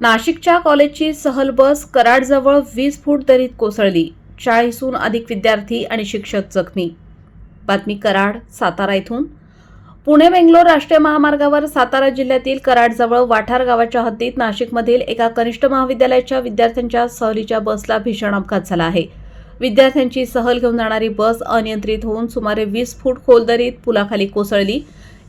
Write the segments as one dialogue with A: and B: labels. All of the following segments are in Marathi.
A: नाशिकच्या कॉलेजची सहल बस कराडजवळ वीस फूट दरीत कोसळली. चाळीसहून अधिक विद्यार्थी आणि शिक्षक जखमी. बातमी कराड सातारा इथून. पुणे बेंगलोर राष्ट्रीय महामार्गावर सातारा जिल्ह्यातील कराडजवळ वाठार गावाच्या हद्दीत नाशिकमधील एका कनिष्ठ महाविद्यालयाच्या विद्यार्थ्यांच्या सहलीच्या बसला भीषण अपघात झाला आहे. विद्यार्थ्यांची सहल घेऊन जाणारी बस अनियंत्रित होऊन सुमारे वीस फूट खोल दरीत पुलाखाली कोसळली.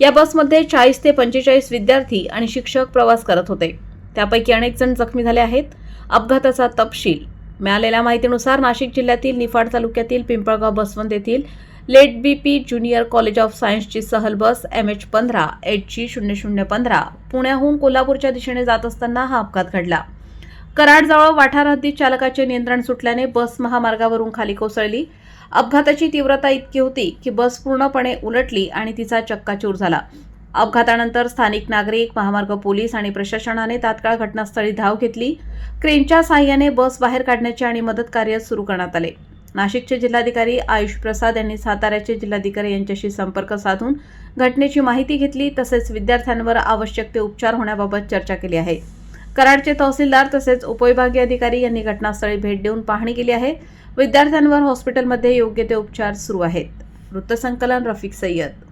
A: या बसमध्ये चाळीस ते पंचेचाळीस विद्यार्थी आणि शिक्षक प्रवास करत होते. त्यापैकी अनेक जण जखमी झाले आहेत. अपघाताचा तपशील मिळालेल्या माहितीनुसार नाशिक जिल्ह्यातील निफाड तालुक्यातील पिंपळगाव बसवंत येथील late B P junior college of सायन्सची सहल बस एम एच पंधरा एच जी शून्य शून्य पंधरा पुण्याहून कोल्हापूरच्या दिशेने जात असताना हा अपघात घडला. कराडजवळ वाठार हद्दीत चालकाचे नियंत्रण सुटल्याने बस महामार्गावरून खाली कोसळली. अपघाताची तीव्रता इतकी होती की बस पूर्णपणे उलटली आणि तिचा चक्काचूर झाला. अपघातानंतर स्थानिक नागरिक महामार्ग पोलीस आणि प्रशासनाने तात्काळ घटनास्थळी धाव घेतली. क्रेनच्या सहाय्याने बस बाहेर काढण्याचे आणि मदत कार्य सुरू करण्यात आले. नाशिकचे जिल्हाधिकारी आयुष प्रसाद यांनी साताऱ्याचे जिल्हाधिकारी यांच्याशी संपर्क साधून घटनेची माहिती घेतली. तसेच विद्यार्थ्यांवर आवश्यक ते उपचार होण्याबाबत चर्चा केली आहे. कराडचे तहसीलदार तसेच उपविभागीय अधिकारी यांनी घटनास्थळी भेट देऊन पाहणी केली आहे. विद्यार्थ्यांवर हॉस्पिटलमध्ये योग्य ते उपचार सुरू आहेत. वृत्तसंकलन रफिक सय्यद